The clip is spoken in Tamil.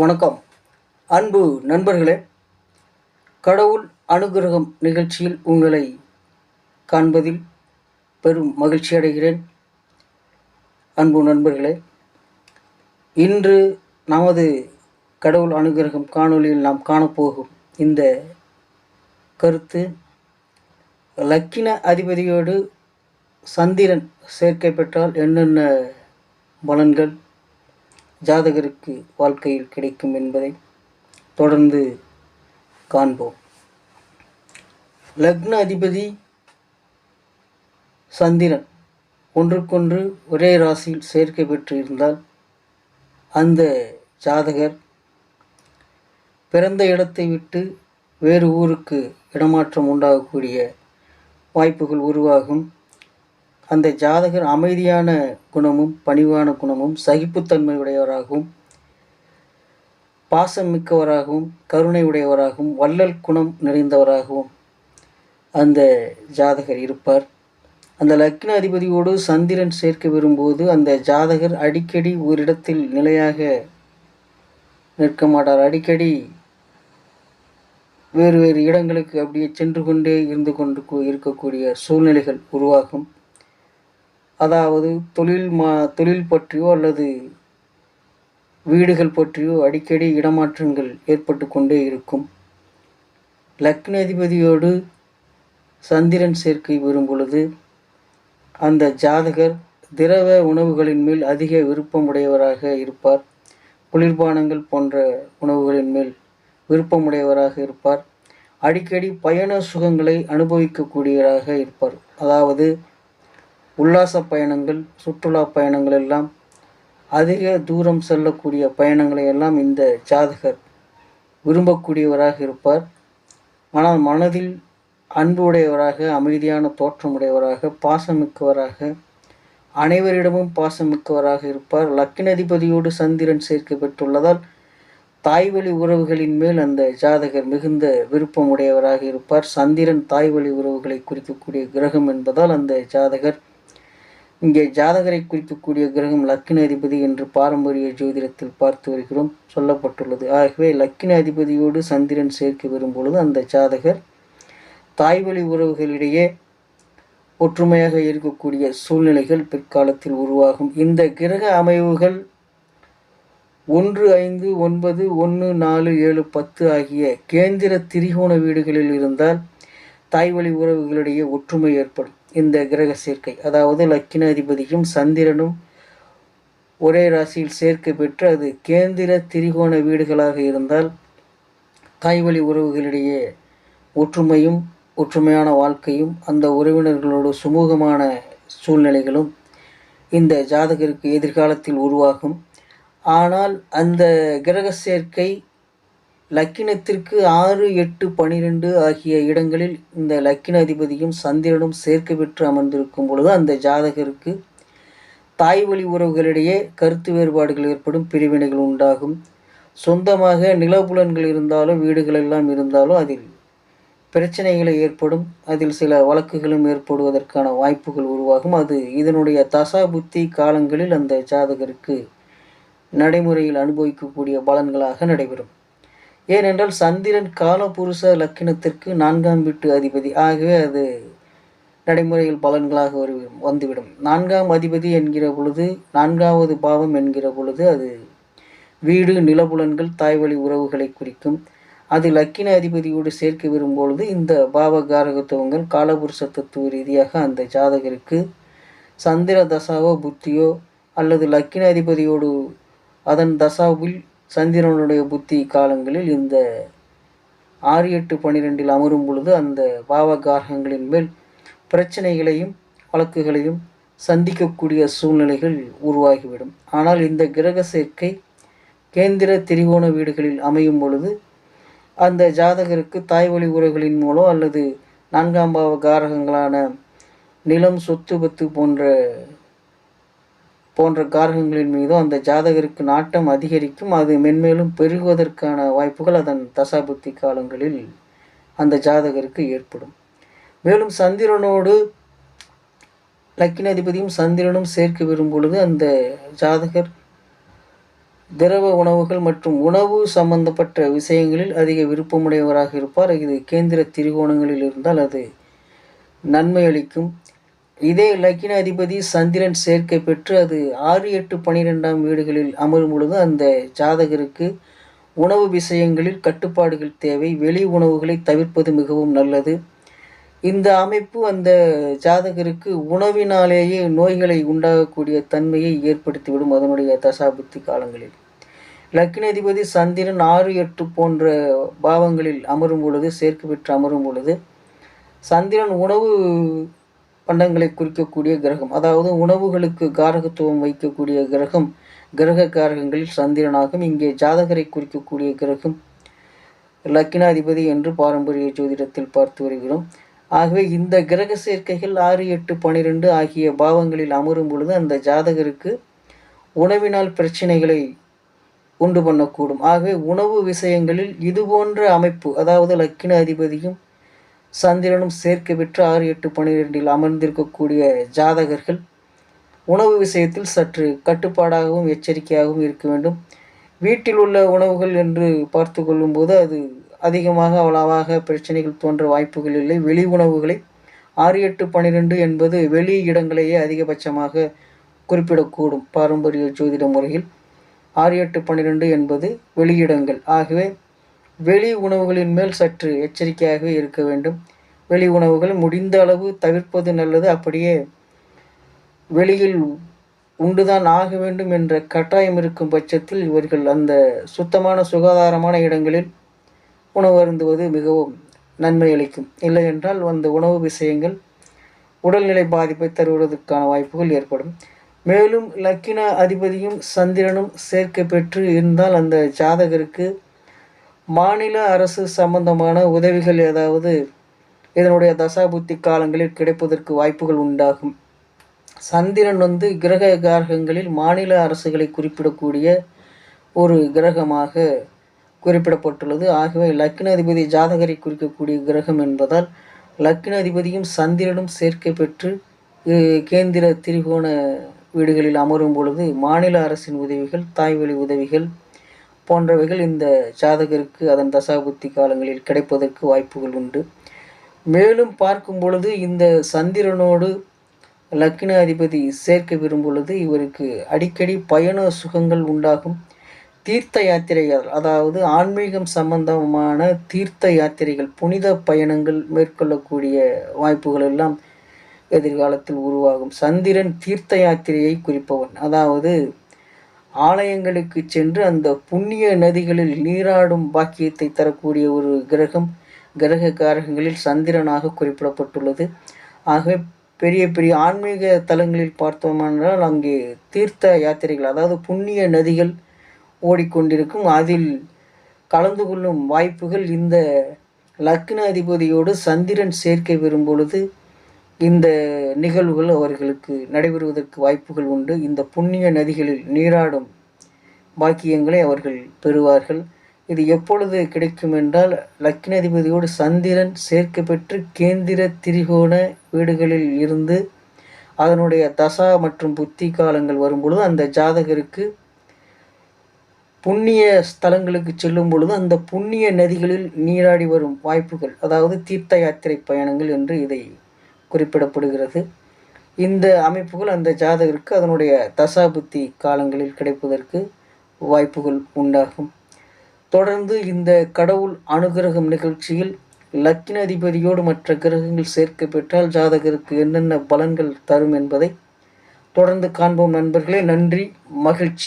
வணக்கம். அன்பு நண்பர்களே கடவுள் அனுகிரகம் நிகழ்ச்சியில் உங்களை காண்பதில் பெரும் மகிழ்ச்சி அடைகிறேன். அன்பு நண்பர்களே இன்று நமது கடவுள் அனுகிரகம் காணொளியில் நாம் காணப்போகும் இந்த கருத்து லக்கின அதிபதியோடு சந்திரன் சேர்க்கை பெற்றால் என்னென்ன பலன்கள்? ஜாதகருக்கு வாழ்க்கையில் கிடைக்கும் என்பதை தொடர்ந்து காண்போம். லக்ன அதிபதி சந்திரன் ஒன்றுக்கொன்று ஒரே ராசியில் சேர்க்கை பெற்று இருந்தால் அந்த ஜாதகர் பிறந்த இடத்தை விட்டு வேறு ஊருக்கு இடமாற்றம் உண்டாகக்கூடிய வாய்ப்புகள் உருவாகும். அந்த ஜாதகர் அமைதியான குணமும் பணிவான குணமும் சகிப்புத்தன்மை உடையவராகவும் பாசம் மிக்கவராகவும் கருணை உடையவராகவும் வள்ளல் குணம் நிறைந்தவராகவும் அந்த ஜாதகர் இருப்பார். அந்த லக்ன அதிபதியோடு சந்திரன் சேர்க்க விரும்போது அந்த ஜாதகர் அடிக்கடி ஒரு இடத்தில் நிலையாக நிற்க மாட்டார். அடிக்கடி வேறு வேறு இடங்களுக்கு அப்படியே சென்று கொண்டே இருந்து கொண்டு இருக்கக்கூடிய சூழ்நிலைகள் உருவாகும். அதாவது தொழில் மா தொழில் பற்றியோ அல்லது வீடுகள் பற்றியோ அடிக்கடி இடமாற்றங்கள் ஏற்பட்டு கொண்டே இருக்கும். லக்ன அதிபதியோடு சந்திரன் சேர்க்கை வரும் பொழுது அந்த ஜாதகர் திரவ உணவுகளின் மேல் அதிக விருப்பமுடையவராக இருப்பார். குளிர்பானங்கள் போன்ற உணவுகளின் மேல் விருப்பமுடையவராக இருப்பார். அடிக்கடி பயண சுகங்களை அனுபவிக்கக்கூடியவராக இருப்பார். அதாவது உல்லாச பயணங்கள் சுற்றுலா பயணங்கள் எல்லாம் அதிக தூரம் செல்லக்கூடிய பயணங்களை எல்லாம் இந்த ஜாதகர் விரும்பக்கூடியவராக இருப்பார். ஆனால் மனதில் அன்பு உடையவராக அமைதியான தோற்றமுடையவராக பாசமிக்கவராக அனைவரிடமும் பாசமிக்கவராக இருப்பார். லக்கினதிபதியோடு சந்திரன் சேர்க்கை பெற்றுள்ளதால் தாய்வழி உறவுகளின் மேல் அந்த ஜாதகர் மிகுந்த விருப்பமுடையவராக இருப்பார். சந்திரன் தாய்வழி உறவுகளை குறிக்கக்கூடிய கிரகம் என்பதால் அந்த ஜாதகர் இங்கே ஜாதகரை குறிக்கக்கூடிய கிரகம் லக்கின அதிபதி என்று பாரம்பரிய ஜோதிடத்தில் பார்த்து வருகிறோம். சொல்லப்பட்டுள்ளது. ஆகவே லக்கின அதிபதியோடு சந்திரன் சேர்க்க வரும் பொழுது அந்த ஜாதகர் தாய்வழி உறவுகளிடையே ஒற்றுமையாக இருக்கக்கூடிய சூழ்நிலைகள் பிற்காலத்தில் உருவாகும். இந்த கிரக அமைவுகள் ஒன்று ஐந்து ஒன்பது ஒன்று நாலு ஏழு பத்து ஆகிய கேந்திர திரிகோண வீடுகளில் இருந்தால் தாய்வழி உறவுகளிடையே ஒற்றுமை ஏற்படும். இந்த கிரக சேர்க்கை. அதாவது லக்கின அதிபதியும் சந்திரனும் ஒரே ராசியில் சேர்க்கை பெற்று அது கேந்திர திரிகோண வீடுகளாக இருந்தால் தாய்வழி உறவுகளிடையே ஒற்றுமையும் ஒற்றுமையான வாழ்க்கையும் அந்த உறவினர்களோடு சுமூகமான சூழ்நிலைகளும் இந்த ஜாதகருக்கு எதிர்காலத்தில் உருவாகும். ஆனால் அந்த கிரக சேர்க்கை லக்கினத்திற்கு ஆறு எட்டு பனிரெண்டு ஆகிய இடங்களில் இந்த லக்கின அதிபதியும் சந்திரனும் சேர்க்கை பெற்று அமர்ந்திருக்கும் பொழுது அந்த ஜாதகருக்கு தாய் வழி உறவுகளிடையே கருத்து வேறுபாடுகள் ஏற்படும் பிரிவினைகள் உண்டாகும். சொந்தமாக நிலபுலன்கள் இருந்தாலும் வீடுகள் எல்லாம் இருந்தாலும் அதில் பிரச்சனைகளை ஏற்படும். அதில் சில வழக்குகளும் ஏற்படுவதற்கான வாய்ப்புகள் உருவாகும். அது இதனுடைய தசா புத்தி காலங்களில் அந்த ஜாதகருக்கு நடைமுறையில் அனுபவிக்கக்கூடிய பலன்களாக நடைபெறும். ஏனென்றால் சந்திரன் காலபுருஷ லக்கினத்திற்கு நான்காம் வீட்டு அதிபதி. ஆகவே அது நடைமுறையில் பலன்களாக வருவிடும் வந்துவிடும். நான்காம் அதிபதி என்கிற பொழுது நான்காவது பாவம் என்கிற பொழுது அது வீடு நிலபுலன்கள் தாய்வழி உறவுகளை குறிக்கும். அது லக்கின அதிபதியோடு சேர்க்க விரும்பொழுது இந்த பாவ காரகத்துவங்கள் காலபுருஷ தத்துவ ரீதியாக அந்த ஜாதகருக்கு சந்திர தசாவோ புத்தியோ அல்லது லக்கின அதிபதியோடு அதன் தசாவில் சந்திரனுடைய புத்தி காலங்களில் இந்த ஆறு எட்டு பன்னிரெண்டில் அமரும் பொழுது அந்த பாவகாரகங்களின் மேல் பிரச்சனைகளையும் வழக்குகளையும் சந்திக்கக்கூடிய சூழ்நிலைகள் உருவாகிவிடும். ஆனால் இந்த கிரக சேர்க்கை கேந்திர திரிகோண வீடுகளில் அமையும் பொழுது அந்த ஜாதகருக்கு தாய்வழி உறவுகளின் மூலம் அல்லது நான்காம் பாவ காரகங்களான நிலம் சொத்து பத்து போன்ற போன்ற காரகங்களின் மீதும் அந்த ஜாதகருக்கு நாட்டம் அதிகரிக்கும். அது மென்மேலும் பெருகுவதற்கான வாய்ப்புகள் அதன் தசாபுத்தி காலங்களில் அந்த ஜாதகருக்கு ஏற்படும். மேலும் சந்திரனோடு லக்கினாதிபதியும் சந்திரனும் சேர்க்க வரும் பொழுது அந்த ஜாதகர் திரவ உணவுகள் மற்றும் உணவு சம்பந்தப்பட்ட விஷயங்களில் அதிக விருப்பமுடையவராக இருப்பார். இது கேந்திர திரிகோணங்களில் இருந்தால் அது நன்மை அளிக்கும். இதே லக்கின அதிபதி சந்திரன் சேர்க்கை பெற்று அது ஆறு எட்டு பனிரெண்டாம் வீடுகளில் அமரும் பொழுது அந்த ஜாதகருக்கு உணவு விஷயங்களில் கட்டுப்பாடுகள் தேவை. வெளி உணவுகளை தவிர்ப்பது மிகவும் நல்லது. இந்த அமைப்பு அந்த ஜாதகருக்கு உணவினாலேயே நோய்களை உண்டாகக்கூடிய தன்மையை ஏற்படுத்திவிடும் அதனுடைய தசாபுத்தி காலங்களில். லக்னதிபதி சந்திரன் ஆறு எட்டு போன்ற பாவங்களில் அமரும் பொழுது சேர்க்கை பெற்று அமரும் பொழுது சந்திரன் உணவு பண்டங்களை குறிக்கக்கூடிய கிரகம் அதாவது உணவுகளுக்கு காரகத்துவம் வைக்கக்கூடிய கிரகம் கிரக காரகங்களில் சந்திரனாகும். இங்கே ஜாதகரை குறிக்கக்கூடிய கிரகம் லக்கினாதிபதி என்று பாரம்பரிய ஜோதிடத்தில் பார்த்து வருகிறோம். ஆகவே இந்த கிரக சேர்க்கைகள் ஆறு எட்டு பனிரெண்டு ஆகிய பாவங்களில் அமரும் பொழுது அந்த ஜாதகருக்கு உணவினால் பிரச்சனைகளை உண்டு பண்ணக்கூடும். ஆகவே உணவு விஷயங்களில் இது போன்ற அமைப்பு அதாவது லக்கின அதிபதியும் சந்திரனும் சேர்க்கை பெற்று ஆறு எட்டு பனிரெண்டில் அமர்ந்திருக்கக்கூடிய ஜாதகர்கள் உணவு விஷயத்தில் சற்று கட்டுப்பாடாகவும் எச்சரிக்கையாகவும் இருக்க வேண்டும். வீட்டில் உள்ள உணவுகள் என்று பார்த்து கொள்ளும்போது அது அதிகமாக அவ்வளவாக பிரச்சனைகள் தோன்ற வாய்ப்புகள் இல்லை. வெளி உணவுகளை ஆறு எட்டு பன்னிரெண்டு என்பது வெளி இடங்களையே அதிகபட்சமாக குறிப்பிடக்கூடும். பாரம்பரிய ஜோதிட முறையில் ஆறு எட்டு பன்னிரெண்டு என்பது வெளியிடங்கள் ஆகவே வெளி உணவுகளின் மேல் சற்று எச்சரிக்கையாக இருக்க வேண்டும். வெளி உணவுகள் முடிந்த அளவு தவிர்ப்பது நல்லது. அப்படியே வெளியில் உண்டுதான் ஆக வேண்டும் என்ற கட்டாயம் இருக்கும் பட்சத்தில் இவர்கள் அந்த சுத்தமான சுகாதாரமான இடங்களில் உணவு அருந்துவது மிகவும் நன்மை அளிக்கும். இல்லை என்றால் அந்த உணவு விஷயங்கள் உடல்நிலை பாதிப்பை தருவதற்கான வாய்ப்புகள் ஏற்படும். மேலும் லக்கின அதிபதியும் சந்திரனும் சேர்க்கை பெற்று இருந்தால் அந்த ஜாதகருக்கு மாநில அரசு சம்பந்தமான உதவிகள் ஏதாவது இதனுடைய தசாபுத்தி காலங்களில் கிடைப்பதற்கு வாய்ப்புகள் உண்டாகும். சந்திரன் வந்து கிரக காரகங்களில் மாநில அரசுகளை குறிப்பிடக்கூடிய ஒரு கிரகமாக குறிப்பிடப்பட்டுள்ளது. ஆகவே லக்னாதிபதி ஜாதகரை குறிக்கக்கூடிய கிரகம் என்பதால் லக்னாதிபதியும் சந்திரனும் சேர்க்கை பெற்று கேந்திர திரிகோண வீடுகளில் அமரும் பொழுது மாநில அரசின் உதவிகள் தாய்வழி உதவிகள் போன்றவைகள் இந்த ஜாதகருக்கு அதன் தசாபுத்தி காலங்களில் கிடைப்பதற்கு வாய்ப்புகள் உண்டு. மேலும் பார்க்கும் பொழுது இந்த சந்திரனோடு லக்ன அதிபதி சேர்க்க விரும்புவது இவருக்கு அடிக்கடி பயண சுகங்கள் உண்டாகும். தீர்த்த யாத்திரைகள் அதாவது ஆன்மீகம் சம்பந்தமான தீர்த்த யாத்திரைகள் புனித பயணங்கள் மேற்கொள்ளக்கூடிய வாய்ப்புகள் எல்லாம் எதிர்காலத்தில் உருவாகும். சந்திரன் தீர்த்த யாத்திரையை குறிப்பவன். அதாவது ஆலயங்களுக்கு சென்று அந்த புண்ணிய நதிகளில் நீராடும் பாக்கியத்தை தரக்கூடிய ஒரு கிரகம் கிரக காரகங்களில் சந்திரனாக குறிப்பிடப்பட்டுள்ளது. ஆகவே பெரிய பெரிய ஆன்மீக தலங்களில் பார்த்தோமென்றால் அங்கே தீர்த்த யாத்திரைகள் அதாவது புண்ணிய நதிகள் ஓடிக்கொண்டிருக்கும். அதில் கலந்து கொள்ளும் வாய்ப்புகள் இந்த லக்ன அதிபதியோடு சந்திரன் சேர்க்கை பெறும் பொழுது இந்த நிகழ்வுகள் அவர்களுக்கு நடைபெறுவதற்கு வாய்ப்புகள் உண்டு. இந்த புண்ணிய நதிகளில் நீராடும் பாக்கியங்களை அவர்கள் பெறுவார்கள். இது எப்பொழுது கிடைக்கும் என்றால் லக்னதிபதியோடு சந்திரன் சேர்க்க பெற்று கேந்திர திரிகோண வீடுகளில் இருந்து அதனுடைய தசா மற்றும் புத்தி காலங்கள் வரும்பொழுது அந்த ஜாதகருக்கு புண்ணிய ஸ்தலங்களுக்கு செல்லும் பொழுது அந்த புண்ணிய நதிகளில் நீராடி வரும் வாய்ப்புகள் அதாவது தீர்த்த யாத்திரை பயணங்கள் என்று இதை குறிப்பிடப்படுகிறது. இந்த அமைப்புகள் அந்த ஜாதகருக்கு அதனுடைய தசாபுத்தி காலங்களில் கிடைப்பதற்கு வாய்ப்புகள் உண்டாகும். தொடர்ந்து இந்த கடவுள் அனுகிரகம் நிகழ்ச்சியில் லக்கின அதிபதியோடு மற்ற கிரகங்கள் சேர்க்க பெற்றால் ஜாதகருக்கு என்னென்ன பலன்கள் தரும் என்பதை தொடர்ந்து காண்போம் நண்பர்களே. நன்றி மகிழ்ச்சி.